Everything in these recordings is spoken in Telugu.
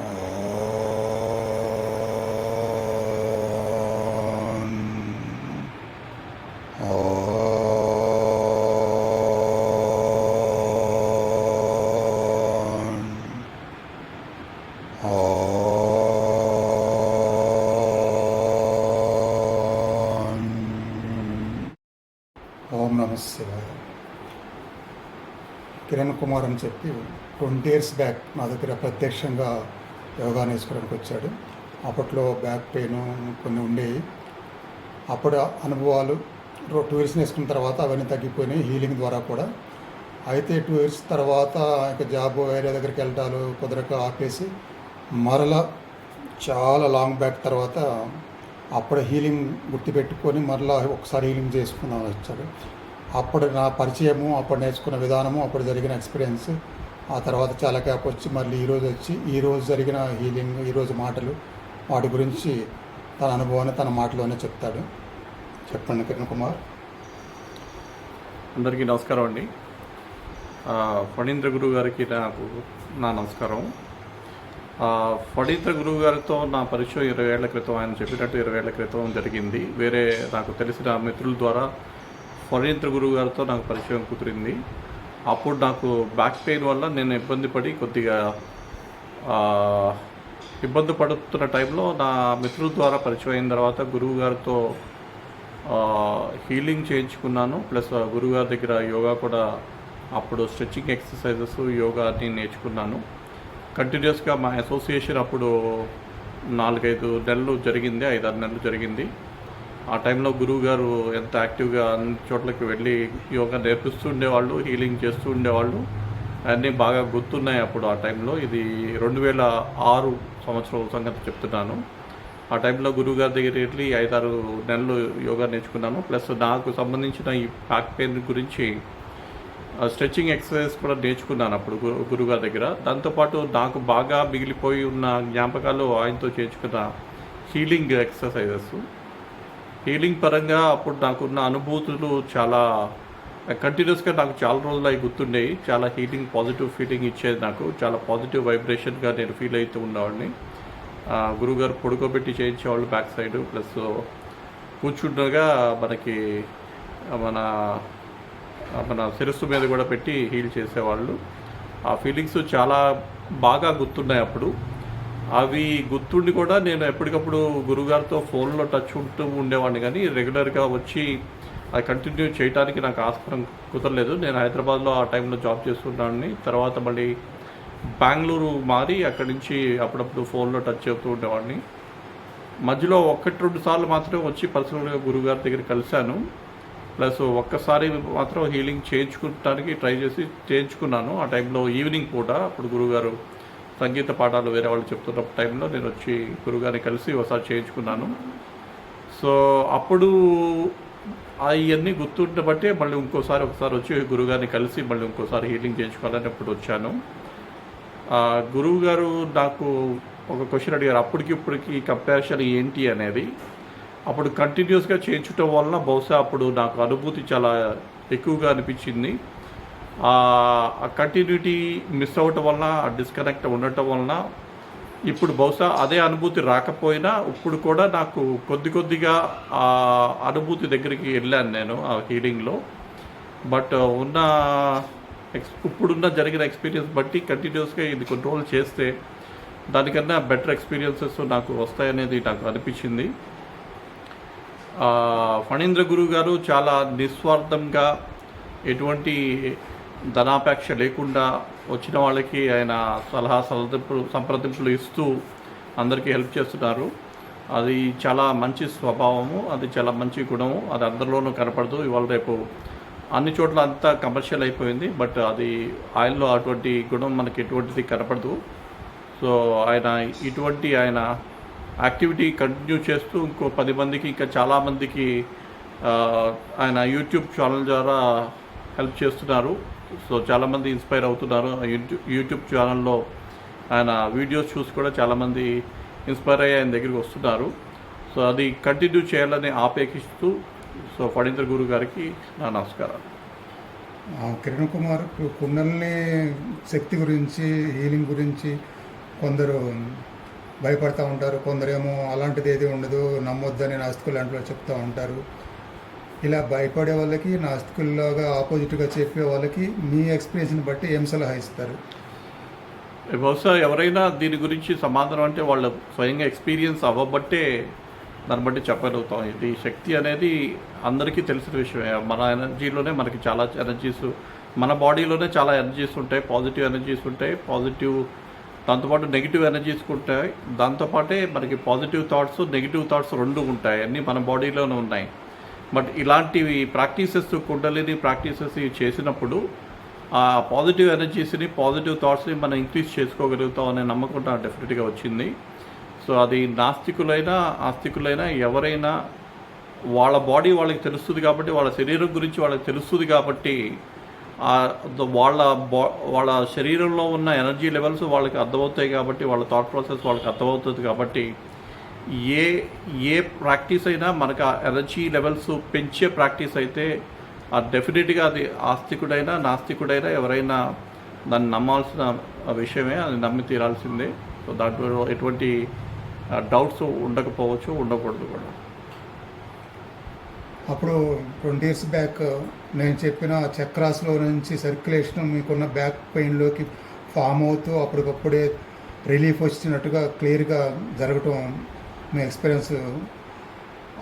ఓం. నమ శివాయ కిరణ్ కుమార్ అని చెప్పి ట్వంటీ ఇయర్స్ బ్యాక్ మా దగ్గర ప్రత్యక్షంగా యోగా నేర్చుకోవడానికి వచ్చాడు. అప్పట్లో బ్యాక్ పెయిన్ కొన్ని ఉండేవి అప్పుడు అనుభవాలు టూ ఇయర్స్ నేర్చుకున్న తర్వాత అవన్నీ తగ్గిపోయినాయి హీలింగ్ ద్వారా కూడా. అయితే టూ ఇయర్స్ తర్వాత ఇంకా జాబ్ వేరే దగ్గరికి వెళ్ళటాలు కుదరక ఆపేసి మరలా చాలా లాంగ్ బ్యాక్ తర్వాత అప్పుడు హీలింగ్ గుర్తుపెట్టుకొని మరలా ఒకసారి హీలింగ్ చేసుకుందాం వచ్చాడు. అప్పుడు నా పరిచయము అప్పుడు నేర్చుకున్న విధానము అప్పుడు జరిగిన ఎక్స్పీరియన్స్ ఆ తర్వాత చాలా గ్యాప్ వచ్చి మళ్ళీ ఈరోజు వచ్చి ఈరోజు జరిగిన హీలింగ్ ఈరోజు మాటలు వాటి గురించి తన అనుభవాన్ని తన మాటలోనే చెప్తాడు. చెప్పండి కిరణ్ కుమార్. అందరికీ నమస్కారం అండి. ఫణీంద్ర గురువు గారికి నాకు నా నమస్కారం. ఫణీంద్ర గురువు గారితో నా పరిచయం ఇరవై ఏళ్ళ క్రితం ఆయన చెప్పినట్టు ఇరవై ఏళ్ళ క్రితం జరిగింది. వేరే నాకు తెలిసిన మిత్రుల ద్వారా ఫణీంద్ర గురువు గారితో నాకు పరిచయం కుదిరింది. అప్పుడు నాకు బ్యాక్ పెయిన్ వల్ల నేను ఇబ్బంది పడి కొద్దిగా ఇబ్బంది పడుతున్న టైంలో నా మిత్రుల ద్వారా పరిచయం అయిన తర్వాత గురువు గారితో హీలింగ్ చేయించుకున్నాను. ప్లస్ గురువుగారి గురుగారి దగ్గర యోగా కూడా అప్పుడు స్ట్రెచ్చింగ్ ఎక్సర్సైజెస్ యోగా నేర్చుకున్నాను. కంటిన్యూస్గా మా అసోసియేషన్ అప్పుడు నాలుగైదు నెలలు జరిగింది ఐదారు నెలలు జరిగింది. ఆ టైంలో గురువు గారు ఎంత యాక్టివ్గా అన్ని చోట్లకి వెళ్ళి యోగా నేర్పిస్తూ ఉండేవాళ్ళు హీలింగ్ చేస్తూ ఉండేవాళ్ళు. అన్నీ బాగా గుర్తున్నాయి అప్పుడు ఆ టైంలో. ఇది రెండు వేల ఆరు సంవత్సరం సంగతి చెప్తున్నాను. ఆ టైంలో గురువుగారి దగ్గర వెళ్ళి ఐదారు నెలలు యోగా నేర్చుకున్నాను. ప్లస్ నాకు సంబంధించిన ఈ బ్యాక్ పెయిన్ గురించి స్ట్రెచ్చింగ్ ఎక్సర్సైజ్ కూడా నేర్చుకున్నాను అప్పుడు గురువుగారి దగ్గర. దాంతోపాటు నాకు బాగా మిగిలిపోయి ఉన్న జ్ఞాపకాలు ఆయనతో చేర్చుకున్న హీలింగ్ ఎక్సర్సైజెస్. హీలింగ్ పరంగా అప్పుడు నాకున్న అనుభూతులు చాలా కంటిన్యూస్గా నాకు చాలా రోజులు అవి గుర్తుండేవి చాలా హీలింగ్ పాజిటివ్ ఫీలింగ్ ఇచ్చేది నాకు. చాలా పాజిటివ్ వైబ్రేషన్గా నేను ఫీల్ అవుతూ ఉండేవాడిని. ఆ, గురువుగారు పడుకోబెట్టి చేయించేవాళ్ళు బ్యాక్ సైడ్ ప్లస్ కూర్చుండగా మనకి మన మన శిరస్సు మీద కూడా పెట్టి హీల్ చేసేవాళ్ళు. ఆ ఫీలింగ్స్ చాలా బాగా గుర్తున్నాయి అప్పుడు. అవి గుర్తుండి కూడా నేను ఎప్పటికప్పుడు గురుగారితో ఫోన్లో టచ్ ఉంటూ ఉండేవాడిని. కానీ రెగ్యులర్గా వచ్చి అది కంటిన్యూ చేయడానికి నాకు ఆస్కారం కుదరలేదు. నేను హైదరాబాద్లో ఆ టైంలో జాబ్ చేస్తున్నాను తర్వాత మళ్ళీ బెంగళూరు మారి అక్కడి నుంచి అప్పుడప్పుడు ఫోన్లో టచ్ అవుతూ ఉండేవాడిని. మధ్యలో ఒకటి రెండు సార్లు మాత్రమే వచ్చి పర్సనల్గా గురుగారి దగ్గర కలిశాను. ప్లస్ ఒక్కసారి మాత్రం హీలింగ్ చేయించుకోవడానికి ట్రై చేసి చేయించుకున్నాను. ఆ టైంలో ఈవినింగ్ పూట అప్పుడు గురుగారు సంగీత పాఠాలు వేరే వాళ్ళు చెప్తున్న టైంలో నేను వచ్చి గురుగారిని కలిసి ఒకసారి చేయించుకున్నాను. సో అప్పుడు అవన్నీ గుర్తుంటే బట్టి మళ్ళీ ఇంకోసారి ఒకసారి వచ్చి గురుగారిని కలిసి మళ్ళీ ఇంకోసారి హీలింగ్ చేయించుకోవాలని అప్పుడు వచ్చాను. గురువుగారు గురువు గారు నాకు ఒక క్వశ్చన్ అడిగారు అప్పటికి ఇప్పటికి కంపారిజన్ ఏంటి? అనేది. అప్పుడు కంటిన్యూస్గా చేయించడం వలన బహుశా అప్పుడు నాకు అనుభూతి చాలా ఎక్కువగా అనిపించింది. కంటిన్యూటీ మిస్ అవ్వటం వలన డిస్కనెక్ట్ ఉండటం వలన ఇప్పుడు బహుశా అదే అనుభూతి రాకపోయినా ఇప్పుడు కూడా నాకు కొద్ది కొద్దిగా ఆ అనుభూతి దగ్గరికి వెళ్ళాను నేను ఆ హీలింగ్లో బట్ ఉన్న ఎక్స్ ఇప్పుడున్న జరిగిన ఎక్స్పీరియన్స్ బట్టి కంటిన్యూస్గా ఇది కంట్రోల్ చేస్తే దానికన్నా బెటర్ ఎక్స్పీరియన్సెస్ నాకు వస్తాయనేది నాకు అనిపించింది. ఫణీంద్ర గురువు గారు చాలా నిస్వార్థంగా ఎటువంటి ధనాపేక్ష లేకుండా వచ్చిన వాళ్ళకి ఆయన సలహా సంప్రదింపులు సంప్రదింపులు ఇస్తూ అందరికీ హెల్ప్ చేస్తున్నారు. అది చాలా మంచి స్వభావము అది చాలా మంచి గుణము అది అందరిలోనూ కనపడదు. ఇవాళ రేపు అన్ని చోట్ల అంతా కమర్షియల్ అయిపోయింది బట్ అది ఆయనలో అటువంటి గుణం మనకి ఎటువంటిది కనపడదు. సో ఆయన ఇటువంటి ఆయన యాక్టివిటీ కంటిన్యూ చేస్తూ ఇంకో పది మందికి ఇంకా చాలామందికి ఆయన యూట్యూబ్ ఛానల్ ద్వారా హెల్ప్ చేస్తున్నారు. సో చాలామంది ఇన్స్పైర్ అవుతున్నారు. యూట్యూబ్ యూట్యూబ్ ఛానల్లో ఆయన వీడియోస్ చూసి కూడా చాలామంది ఇన్స్పైర్ అయ్యి ఆయన దగ్గరికి వస్తున్నారు. సో అది కంటిన్యూ చేయాలని ఆపేక్షిస్తూ సో ఫణీంద్ర గురు గారికి నా నమస్కారం కిరణ్ కుమార్ కుండల్ని శక్తి గురించి హీలింగ్ గురించి కొందరు భయపడతా ఉంటారు. కొందరేమో అలాంటిది ఏది ఉండదు నమ్మొద్దని నాస్తికులు లాంటిలో చెప్తూ ఉంటారు. ఇలా భయపడే వాళ్ళకి నాస్తికుల్లాగా ఆపోజిట్గా చెప్పే వాళ్ళకి మీ ఎక్స్పీరియన్స్ని బట్టి ఏం సలహా ఇస్తారు? బహుశా ఎవరైనా దీని గురించి సమాధానం అంటే వాళ్ళు స్వయంగా ఎక్స్పీరియన్స్ అవ్వబట్టే దాన్ని బట్టి చెప్పగలుగుతాం. ఇది శక్తి అనేది అందరికీ తెలిసిన విషయమే. మన ఎనర్జీలోనే మనకి చాలా ఎనర్జీస్ మన బాడీలోనే చాలా ఎనర్జీస్ ఉంటాయి. పాజిటివ్ ఎనర్జీస్ ఉంటాయి. పాజిటివ్ దాంతోపాటు నెగిటివ్ ఎనర్జీస్ ఉంటాయి. దాంతోపాటే మనకి పాజిటివ్ థాట్స్ నెగిటివ్ థాట్స్ రెండు ఉంటాయి. అన్నీ మన బాడీలోనే ఉన్నాయి. బట్ ఇలాంటివి ప్రాక్టీసెస్ కుండలిని ప్రాక్టీసెస్ చేసినప్పుడు ఆ పాజిటివ్ ఎనర్జీస్ని పాజిటివ్ థాట్స్ని మనం ఇంక్రీజ్ చేసుకోగలుగుతాం అనే నమ్మకం నాకు డెఫినెట్గా వచ్చింది. సో అది నాస్తికులైనా ఆస్తికులైనా ఎవరైనా వాళ్ళ బాడీ వాళ్ళకి తెలుస్తుంది కాబట్టి వాళ్ళ శరీరం గురించి వాళ్ళకి తెలుస్తుంది కాబట్టి వాళ్ళ బా వాళ్ళ శరీరంలో ఉన్న ఎనర్జీ లెవెల్స్ వాళ్ళకి అర్థమవుతాయి కాబట్టి వాళ్ళ థాట్ ప్రాసెస్ వాళ్ళకి అర్థమవుతుంది కాబట్టి ఏ ఏ ప్రాక్టీస్ అయినా మనకు ఆ ఎనర్జీ లెవెల్స్ పెంచే ప్రాక్టీస్ అయితే ఆ డెఫినెట్గా అది ఆస్తికుడైనా నాస్తికుడైనా ఎవరైనా దాన్ని నమ్మాల్సిన విషయమే అది నమ్మి తీరాల్సిందే. సో దాంట్లో ఎటువంటి డౌట్స్ ఉండకపోవచ్చు ఉండకూడదు కూడా. అప్పుడు ట్వంటీ ఇయర్స్ బ్యాక్ నేను చెప్పిన చక్రాస్లో నుంచి సర్క్యులేషన్ మీకున్న బ్యాక్ పెయిన్లోకి ఫామ్ అవుతూ అప్పటికప్పుడే రిలీఫ్ వచ్చినట్టుగా క్లియర్గా జరగటం మీ ఎక్స్పీరియన్స్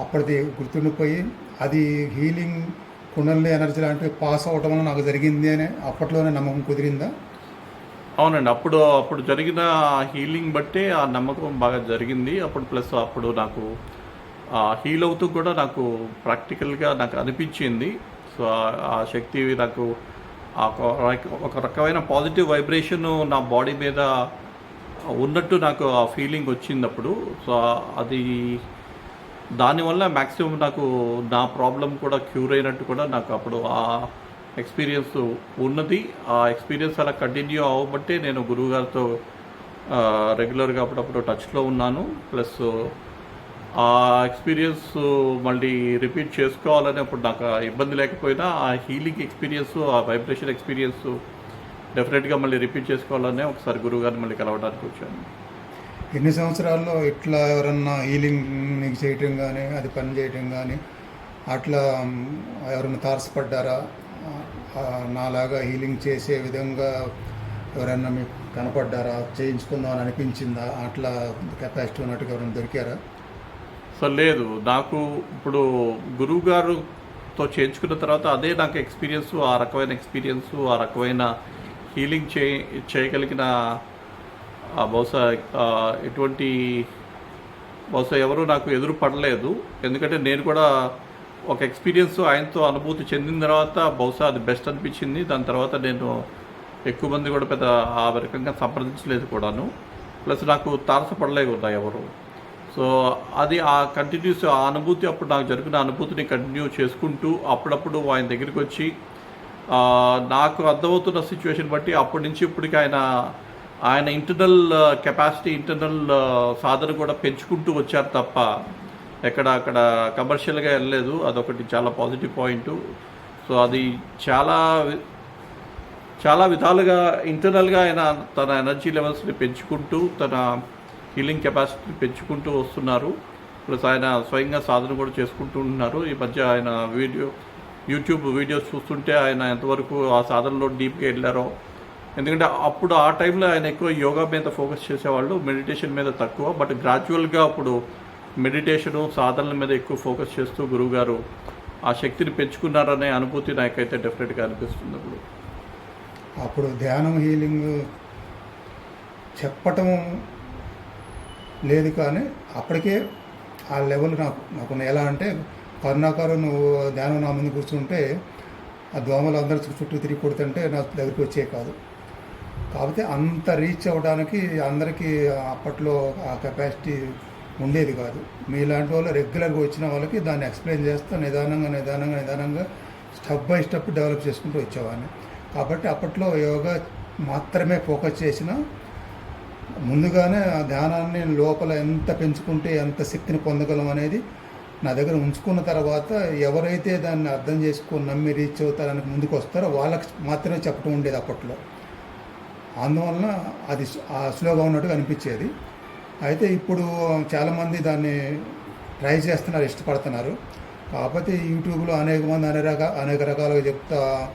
అప్పటిది గుర్తుండిపోయి అది హీలింగ్ కుండలి ఎనర్జీ లాంటివి పాస్ అవటం వల్ల నాకు జరిగింది అని అప్పట్లోనే నమ్మకం కుదిరిందా? అవునండి. అప్పుడు అప్పుడు జరిగిన హీలింగ్ బట్టే ఆ నమ్మకం బాగా జరిగింది. అప్పుడు ప్లస్ అప్పుడు నాకు హీల్ అవుతూ కూడా నాకు ప్రాక్టికల్గా నాకు అనిపించింది. సో ఆ- శక్తి నాకు ఒక ఒక రకమైన పాజిటివ్ వైబ్రేషన్ నా బాడీ మీద ఉన్నట్టు నాకు ఆ ఫీలింగ్ వచ్చింది అప్పుడు సో అది దానివల్ల మ్యాక్సిమం నాకు నా ప్రాబ్లం కూడా క్యూర్ అయినట్టు కూడా నాకు అప్పుడు ఆ ఎక్స్పీరియన్స్ ఉన్నది. ఆ ఎక్స్పీరియన్స్ అలా కంటిన్యూ అవ్వబట్టే నేను గురువుగారితో రెగ్యులర్గా అప్పుడప్పుడు టచ్లో ఉన్నాను. ప్లస్ ఆ ఎక్స్పీరియన్స్ మళ్ళీ రిపీట్ చేసుకోవాలని అప్పుడు నాకు ఇబ్బంది లేకపోయినా ఆ హీలింగ్ ఎక్స్పీరియన్స్ ఆ వైబ్రేషన్ ఎక్స్పీరియన్స్ డెఫినెట్గా మళ్ళీ రిపీట్ చేసుకోవాలనే ఒకసారి గురువుగారిని మళ్ళీ కలవడానికి వచ్చాను. ఎన్ని సంవత్సరాల్లో ఇట్లా ఎవరన్నా హీలింగ్ నీకు చేయటం కానీ అది పని చేయటం కానీ అట్లా ఎవరైనా తారసపడ్డారా? నాలాగా హీలింగ్ చేసే విధంగా ఎవరైనా మీకు కనపడ్డారా? చేయించుకుందాం అని అనిపించిందా? అట్లా కెపాసిటీ ఉన్నట్టుగా ఎవరైనా దొరికారా? సో లేదు నాకు ఇప్పుడు గురువు గారుతో చేయించుకున్న తర్వాత అదే నాకు ఎక్స్పీరియన్స్ ఆ రకమైన ఎక్స్పీరియన్స్ ఆ రకమైన హీలింగ్ చే చేయగలిగిన బహుశా ఎటువంటి బహుశా ఎవరు నాకు ఎదురు పడలేదు. ఎందుకంటే నేను కూడా ఒక ఎక్స్పీరియన్స్ ఆయనతో అనుభూతి చెందిన తర్వాత బహుశా అది బెస్ట్ అనిపించింది. దాని తర్వాత నేను ఎక్కువ మంది కూడా పెద్ద ఆ రకంగా సంప్రదించలేదు కూడాను. ప్లస్ నాకు తారసపడలేదు ఎవరు. సో అది ఆ కంటిన్యూస్ ఆ అనుభూతి అప్పుడు నాకు జరిగిన అనుభూతిని కంటిన్యూ చేసుకుంటూ అప్పుడప్పుడు ఆయన దగ్గరికి వచ్చి నాకు అర్థమవుతున్న సిచ్యువేషన్ బట్టి అప్పటి నుంచి ఇప్పటికి ఆయన ఆయన ఇంటర్నల్ కెపాసిటీ ఇంటర్నల్ సాధన కూడా పెంచుకుంటూ వచ్చారు తప్ప ఎక్కడ అక్కడ కమర్షియల్గా వెళ్ళలేదు. అదొకటి చాలా పాజిటివ్ పాయింట్ సో అది చాలా చాలా విధాలుగా ఇంటర్నల్గా ఆయన తన ఎనర్జీ లెవెల్స్ని పెంచుకుంటూ తన హీలింగ్ కెపాసిటీని పెంచుకుంటూ వస్తున్నారు. ప్లస్ ఆయన స్వయంగా సాధన కూడా చేసుకుంటూ ఉన్నారు. ఈ మధ్య ఆయన వీడియో యూట్యూబ్ వీడియోస్ చూస్తుంటే ఆయన ఎంతవరకు ఆ సాధనలో డీప్గా వెళ్ళారో. ఎందుకంటే అప్పుడు ఆ టైంలో ఆయన ఎక్కువ యోగా మీద ఫోకస్ చేసేవాళ్ళు మెడిటేషన్ మీద తక్కువ. బట్ గ్రాడ్యువల్గా అప్పుడు మెడిటేషను సాధనల మీద ఎక్కువ ఫోకస్ చేస్తూ గురువుగారు ఆ శక్తిని పెంచుకున్నారనే అనుభూతి నాకైతే డెఫినెట్గా అనిపిస్తుంది అప్పుడు అప్పుడు ధ్యానం హీలింగ్ చెప్పటం లేదు కానీ అప్పటికే ఆ లెవెల్ నాకు నాకు ఎలా అంటే కరుణాకరు నువ్వు ధ్యానం నా ముందు కూర్చుంటే ఆ దోమలు అందరూ చుట్టూ తిరిగి కొడుతుంటే నా దగ్గరికి వచ్చే కాదు. కాకపోతే అంత రీచ్ అవ్వడానికి అందరికీ అప్పట్లో ఆ కెపాసిటీ ఉండేది కాదు. మీలాంటి వాళ్ళు రెగ్యులర్గా వచ్చిన వాళ్ళకి దాన్ని ఎక్స్ప్లెయిన్ చేస్తూ నిదానంగా నిదానంగా నిదానంగా స్టెప్ బై స్టెప్ డెవలప్ చేసుకుంటూ వచ్చేవాడిని. కాబట్టి అప్పట్లో యోగా మాత్రమే ఫోకస్ చేసిన ముందుగానే ఆ ధ్యానాన్ని లోపల ఎంత పెంచుకుంటే ఎంత శక్తిని పొందగలం అనేది నా దగ్గర ఉంచుకున్న తర్వాత ఎవరైతే దాన్ని అర్థం చేసుకొని నమ్మి రీచ్ అవుతారని ముందుకు వస్తారో వాళ్ళకి మాత్రమే చెప్పడం ఉండేది అప్పట్లో. అందువలన అది ఆ స్లోగా ఉన్నట్టుగా అనిపించేది. అయితే ఇప్పుడు చాలామంది దాన్ని ట్రై చేస్తున్నారు ఇష్టపడుతున్నారు. కాకపోతే యూట్యూబ్లో అనేక మంది అనేక రక అనేక రకాలుగా చెప్తా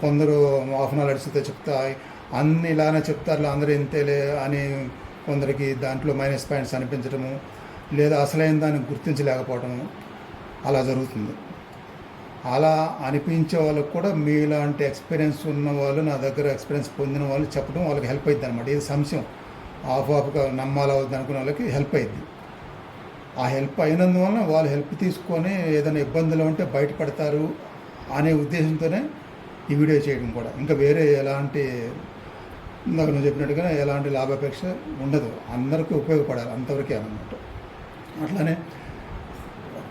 కొందరు హాఫ్ అన్ అవర్ అడిచితే చెప్తా అన్ని ఇలానే చెప్తారు అందరూ ఇంతేలే అని కొందరికి దాంట్లో మైనస్ పాయింట్స్ అనిపించడము లేదా అసలైన దాన్ని గుర్తించలేకపోవటం అలా జరుగుతుంది. అలా అనిపించే వాళ్ళకు కూడా మీలాంటి ఎక్స్పీరియన్స్ ఉన్న వాళ్ళు నా దగ్గర ఎక్స్పీరియన్స్ పొందిన వాళ్ళు చెప్పడం వాళ్ళకి హెల్ప్ అవుతుంది అనమాట ఇది సంశయం? ఆఫ్ ఆఫ్గా నమ్మాలా వద్దు వాళ్ళకి హెల్ప్ అయింది ఆ హెల్ప్ అయినందువలన వాళ్ళు హెల్ప్ తీసుకొని ఏదైనా ఇబ్బందులు ఉంటే బయటపడతారు అనే ఉద్దేశంతోనే ఈ వీడియో చేయడం కూడా. ఇంకా వేరే ఎలాంటి ఇందాక నువ్వు చెప్పినట్టుగా ఎలాంటి లాభాపేక్ష ఉండదు. అందరికీ ఉపయోగపడాలి. అంతవరకే అనమాట అట్లానే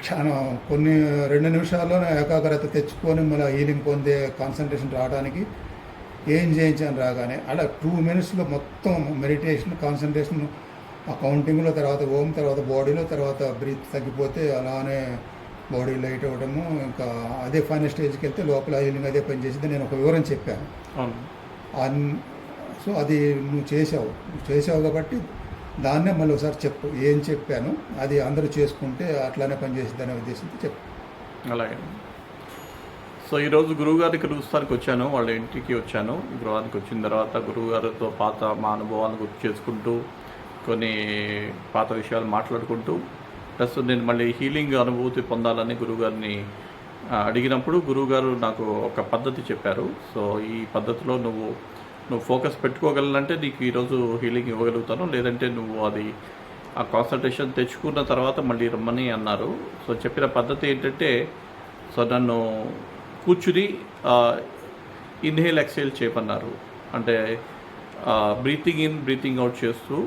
క్షణం కొన్ని రెండు నిమిషాల్లోనే ఏకాగ్రత తెచ్చుకొని మళ్ళీ హీలింగ్ పొందే కాన్సన్ట్రేషన్ రావడానికి ఏం చేయించాను రాగానే అలా టూ మినిట్స్లో మొత్తం మెడిటేషన్ కాన్సన్ట్రేషన్ ఆ కౌంటింగ్లో తర్వాత ఓం తర్వాత బాడీలో తర్వాత బ్రీత్ తగ్గిపోతే అలానే బాడీ లైట్ అవ్వడము ఇంకా అదే ఫైనల్ స్టేజ్కి వెళ్తే లోపల హీలింగ్ అదే పని చేసింది. నేను ఒక వివరం చెప్పాను. సో అది నువ్వు చేసావు. నువ్వు చేసావు కాబట్టి దాన్నే మళ్ళీ ఒకసారి చెప్పు. ఏం చెప్పాను? అది అందరూ చేసుకుంటే అట్లానే పనిచేసింది అనే ఉద్దేశంతో చెప్పు. అలాగే. సో ఈరోజు గురువుగారి గురుస్తానికి వచ్చాను. వాళ్ళ ఇంటికి వచ్చాను. గృహానికి వచ్చిన తర్వాత గురువుగారితో పాత మా అనుభవాలను గుర్తు చేసుకుంటూ కొన్ని పాత విషయాలు మాట్లాడుకుంటూ ప్లస్ నేను మళ్ళీ హీలింగ్ అనుభూతి పొందాలని గురువుగారిని అడిగినప్పుడు గురువుగారు నాకు ఒక పద్ధతి చెప్పారు. సో ఈ పద్ధతిలో నువ్వు నువ్వు ఫోకస్ పెట్టుకోగలనంటే నీకు ఈరోజు హీలింగ్ ఇవ్వగలుగుతాను. లేదంటే నువ్వు అది ఆ కాన్సన్ట్రేషన్ తెచ్చుకున్న తర్వాత మళ్ళీ రమ్మని అన్నారు. సో చెప్పిన పద్ధతి ఏంటంటే సో నన్ను కూర్చుని ఇన్హేల్ ఎక్సేల్ చేయమన్నారు. అంటే బ్రీతింగ్ ఇన్ బ్రీతింగ్ అవుట్ చేస్తూ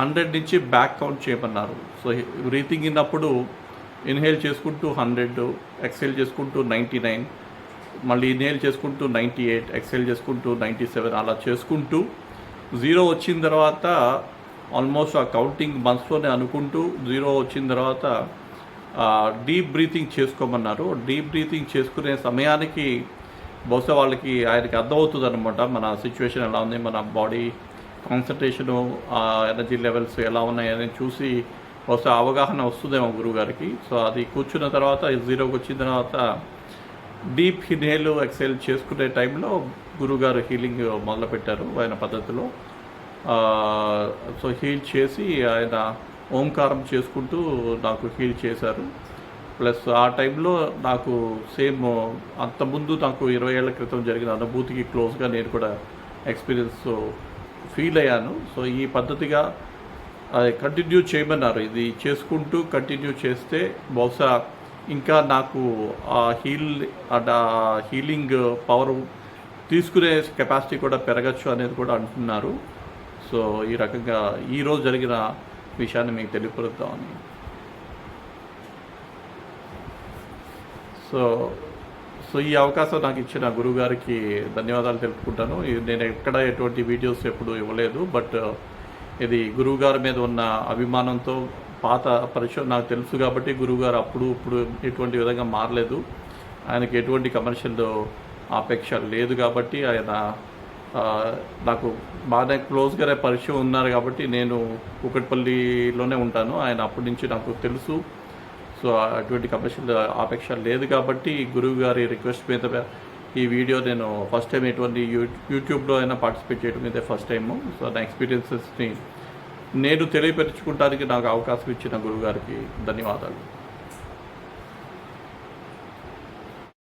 హండ్రెడ్ నుంచి బ్యాక్ కౌంట్ చేయమన్నారు. సో బ్రీతింగ్ ఇన్ అప్పుడు ఇన్హేల్ చేసుకుంటూ హండ్రెడ్ ఎక్సేల్ చేసుకుంటూ నైంటీ నైన్. మళ్ళీ నేల్ చేసుకుంటూ నైంటీ ఎయిట్ ఎక్సెల్ చేసుకుంటూ నైంటీ సెవెన్ అలా చేసుకుంటూ జీరో వచ్చిన తర్వాత ఆల్మోస్ట్ ఆ కౌంటింగ్ మంత్స్లోనే అనుకుంటూ జీరో వచ్చిన తర్వాత డీప్ బ్రీతింగ్ చేసుకోమన్నారు. డీప్ బ్రీతింగ్ చేసుకునే సమయానికి బహుశా వాళ్ళకి ఆయనకి అర్థమవుతుంది అనమాట మన సిచ్యువేషన్ ఎలా ఉంది మన బాడీ కాన్సన్ట్రేషను ఎనర్జీ లెవెల్స్ ఎలా ఉన్నాయని చూసి బహుశా అవగాహన వస్తుందేమో గురువుగారికి. సో అది కూర్చున్న తర్వాత జీరోకి వచ్చిన తర్వాత డీప్ హినేలు ఎక్సైల్ చేసుకునే టైంలో గురుగారు హీలింగ్ మొదలుపెట్టారు ఆయన పద్ధతిలో. సో హీల్ చేసి ఆయన ఓంకారం చేసుకుంటూ నాకు హీల్ చేశారు. ప్లస్ ఆ టైంలో నాకు సేమ్ అంతకుముందు నాకు ఇరవై ఏళ్ళ క్రితం జరిగిన అనుభూతికి క్లోజ్గా నేను కూడా ఎక్స్పీరియన్స్ ఫీల్ అయ్యాను. సో ఈ పద్ధతిగా కంటిన్యూ చేయమన్నారు. ఇది చేసుకుంటూ కంటిన్యూ చేస్తే బహుశా ఇంకా నాకు ఆ హీల్ ఆ హీలింగ్ పవర్ తీసుకునే కెపాసిటీ కూడా పెరగచ్చు అనేది కూడా అంటున్నారు. సో ఈ రకంగా ఈరోజు జరిగిన విషయాన్ని మీకు తెలియపరుద్దామని. సో సో ఈ అవకాశం నాకు ఇచ్చిన గురువుగారికి ధన్యవాదాలు తెలుపుకుంటాను. నేను ఎక్కడ ఎటువంటి వీడియోస్ ఎప్పుడు ఇవ్వలేదు బట్ ఇది గురువుగారి మీద ఉన్న అభిమానంతో పాత పరిచయం నాకు తెలుసు కాబట్టి గురువుగారు అప్పుడు ఇప్పుడు ఎటువంటి విధంగా మారలేదు. ఆయనకి ఎటువంటి కమర్షియల్ ఆపేక్ష లేదు కాబట్టి ఆయన నాకు బాగా క్లోజ్గా పరిచయం ఉన్నారు కాబట్టి నేను కుకట్పల్లిలోనే ఉంటాను. ఆయన అప్పటి నుంచి నాకు తెలుసు. సో అటువంటి కమర్షియల్ ఆపేక్ష లేదు కాబట్టి గురువు గారి రిక్వెస్ట్ మీద ఈ వీడియో నేను ఫస్ట్ టైం ఎటువంటి యూ యూట్యూబ్లో అయినా పార్టిసిపేట్ చేయడం ఇదే ఫస్ట్ టైము సో నా ఎక్స్పీరియన్సెస్ని నేను తెలియపరచుకోవడానికి నాకు అవకాశం ఇచ్చిన గురుగారికి ధన్యవాదాలు.